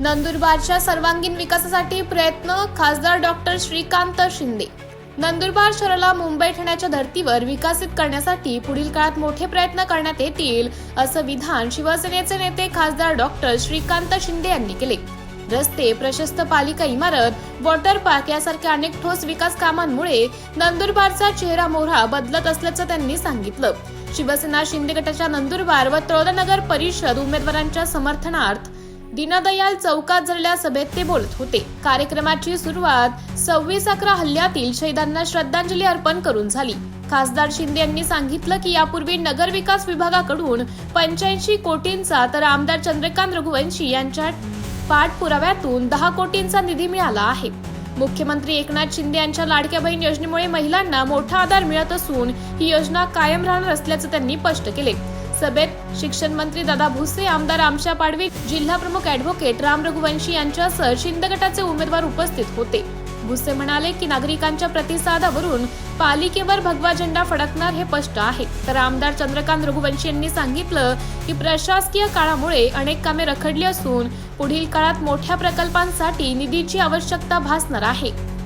नंदुरबारच्या सर्वांगीण विकासासाठी प्रयत्न खासदार डॉक्टर श्रीकांत शिंदे. नंदुरबार शहराला मुंबई ठाण्याच्या धर्तीवर विकसित करण्यासाठी पुढील काळात मोठे प्रयत्न करण्यात येतील असं विधान शिवसेनेचे नेते खासदार डॉक्टर श्रीकांत शिंदे यांनी केले. रस्ते प्रशस्त पालिका इमारत वॉटर पार्क यासारख्या अनेक ठोस विकास कामांमुळे नंदुरबारचा चेहरा मोहरा बदलत असल्याचं त्यांनी सांगितलं. शिवसेना शिंदे गटाच्या नंदुरबार व त्रोदनगर परिषद उमेदवारांच्या समर्थनार्थ दीनदयाल चौकात झालेल्या सभेत ते बोलत होते. कार्यक्रमाची सुरुवात सव्वीस अकरा हल्ल्यातील शहीदांना श्रद्धांजली अर्पण करून झाली. खासदार शिंदे यांनी सांगितलं की यापूर्वी नगर विकास विभागाकडून पंच्याऐंशी कोटींचा तर आमदार चंद्रकांत रघुवंशी यांच्या पाठपुराव्यातून दहा कोटींचा निधी मिळाला आहे. मुख्यमंत्री एकनाथ शिंदे यांच्या लाडक्या बहीण योजनेमुळे महिलांना मोठा आधार मिळत असून ही योजना कायम राहणार असल्याचं त्यांनी स्पष्ट केले. सभेत शिक्षण मंत्री दादा भुसे आमदार आमशा पाडवी जिल्हा प्रमुख ऍडव्होकेट राम रघुवंशी यांच्यासह शिंदे गटाचे उमेदवार उपस्थित होते. भुसे म्हणाले की नागरिकांच्या प्रतिसादावरून पालिकेवर भगवा झेंडा फडकणार हे स्पष्ट आहे. तर आमदार चंद्रकांत रघुवंशी यांनी सांगितलं की प्रशासकीय काळामुळे अनेक कामे रखडली असून पुढील काळात मोठ्या प्रकल्पांसाठी निधीची आवश्यकता भासणार आहे.